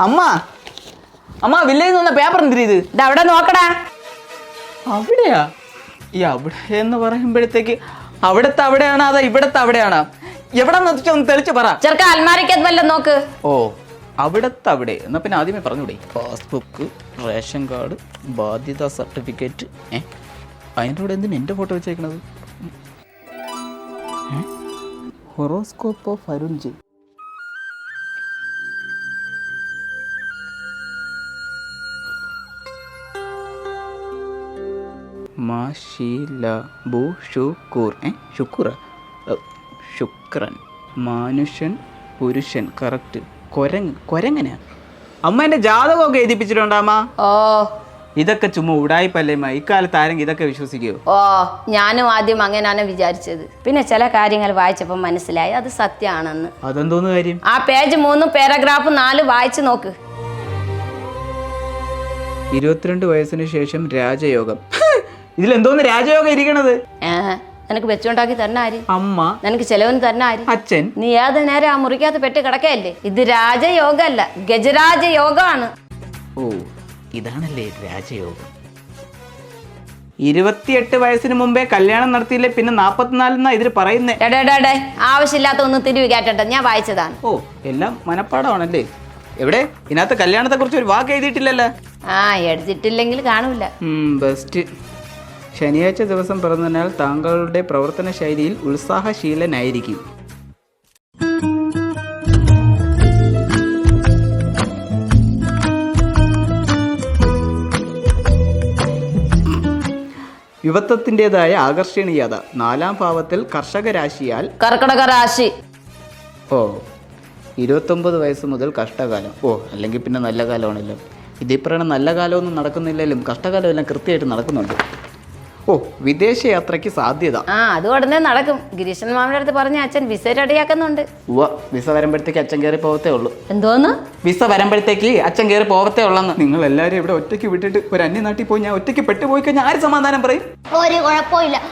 അമ്മ. അമ്മ വില്ലേജ് വന്ന പേപ്പർ എന്തിരി ഇത്? ഇത് അവിടെ നോക്കടാ. അവിടെയാ? ഈ അവിടെ എന്ന് പറയുമ്പോഴത്തേക്ക് അവിടത്തെ അവിടെയാണോ അതാ ഇവിടത്തെ അവിടെയാണോ? എവിടെ ഒന്ന് തെളിച്ച് പറ. ചെറുക്ക അൽമാരിക്കത് വല്ലതും നോക്ക്. ഓ അവിടത്തെ അവിടെ. എന്നാ പിന്നെ ആദ്യമേ പറഞ്ഞൂടെ. പാസ്ബുക്ക് റേഷൻ കാർഡ് ബാധ്യതാ സർട്ടിഫിക്കറ്റ് ഏ? അതിന്റെ കൂടെ എന്തിനാ എന്റെ ഫോട്ടോ വെച്ചേക്കണത്? ഹൊറോസ്കോപ്പ് ഓഫ് അരുൺ ജി മാഷീല ബു ഷുക്കൂർ ഏ ഷുക്കൂറ ശുക്രൻ. മാനുഷ്യൻ പുരുഷൻ. കറക്റ്റ്. കൊരങ്ങ് കൊരങ്ങനാ? അമ്മ എന്റെ ജാതകമൊക്കെ എഴുതിപ്പിച്ചിട്ടുണ്ടാമ്മ ഓ. ഇതൊക്കെ ചുമ്മാ ഉടായിപ്പല്ലേമ്മ ഇക്കാലത്ത് ആരെങ്കിലും ഇതൊക്കെ വിശ്വസിക്കുമോ ഓ ഞാനും ആദ്യം അങ്ങനെയാണ് വിചാരിച്ചത്. പിന്നെ ചില കാര്യങ്ങൾ വായിച്ചപ്പോൾ മനസ്സിലായി. അത് സത്യമാണെന്ന്. അതെന്തോന്ന് കാര്യം? ആ പേജ് മൂന്നും പാരഗ്രാഫ് നാല് വായിച്ചു നോക്ക്. ഇരുപത്തിരണ്ട് വയസ്സിന് ശേഷം രാജയോഗം. ഇതിലെന്തോന്ന് രാജയോഗം ഇരിക്കണത്? നിനക്ക് വെച്ചുണ്ടാക്കി തന്നാരി ആര്? അമ്മ. നിനക്ക് ചെലവിന് തന്നാരി അച്ഛൻ. നീ ഏത് നേരം ആ മുറിക്കകത്ത് പെട്ട് കിടക്കയല്ലേ? ഇത് രാജയോഗ അല്ല ഗജരാജ യോഗമാണ് ഓ ഇതാണല്ലേ രാജയോഗം. ഇരുപത്തിയെട്ട് വയസ്സിന് മുമ്പേ കല്യാണം നടത്തിയില്ലേ പിന്നെ നാപ്പത്തിനാലെന്നാ ഇതിൽ പറയുന്നേ? ഡേ ആവശ്യമില്ലാത്ത ഒന്ന് തിരിവ് കേട്ടെ ഞാൻ വായിച്ചതാണ്. ഓ എല്ലാം മനപ്പാടമാണല്ലേ? എവിടെ? ഇതിനകത്ത് കല്യാണത്തെ കുറിച്ച് ഒരു വാക്ക് എഴുതിയിട്ടില്ലല്ലോ? ആ എഴുതിട്ടില്ലെങ്കിൽ കാണൂല. ബെസ്റ്റ് ശനിയാഴ്ച ദിവസം പിറന്നതിനാൽ താങ്കളുടെ പ്രവർത്തന ശൈലിയിൽ ഉത്സാഹശീലനായിരിക്കും. യുവത്വത്തിന്റെതായ ആകർഷണീയത. നാലാം ഭാവത്തിൽ കർഷക രാശിയാൽ കർക്കിടക രാശി ഓ ഇരുപത്തൊമ്പത് വയസ്സ് മുതൽ കഷ്ടകാലം. ഓ അല്ലെങ്കിൽ പിന്നെ നല്ല കാലമാണല്ലോ. ഇതിൽ പറയണ നല്ല കാലമൊന്നും നടക്കുന്നില്ലെങ്കിലും കഷ്ടകാലം എല്ലാം കൃത്യമായിട്ട് നടക്കുന്നുണ്ട്. ഓ വിദേശ യാത്രയ്ക്ക് സാധ്യത. ആ അത് ഉടനെ നടക്കും. ഗിരീശൻ മാമിന്റെ അടുത്ത് പറഞ്ഞ അച്ഛൻ വിസ റെഡിയാക്കുന്നുണ്ട്. ഉവ്വ വിസ വരുമ്പോഴത്തേക്ക് അച്ഛൻ കയറി പോവത്തേ ഉള്ളൂ. എന്തോന്ന്? വിസ വരുമ്പോഴത്തേക്ക് അച്ഛൻ കയറി പോവത്തേ ഉള്ളെന്ന്. നിങ്ങൾ എല്ലാവരും ഇവിടെ ഒറ്റയ്ക്ക് വിട്ടിട്ട് ഒരു അന്യനാട്ടിൽ പോയി ഞാൻ ഒറ്റയ്ക്ക് പെട്ടുപോയി കഴിഞ്ഞാൽ ആര് സമാധാനം പറയും? ഒരു കുഴപ്പമില്ല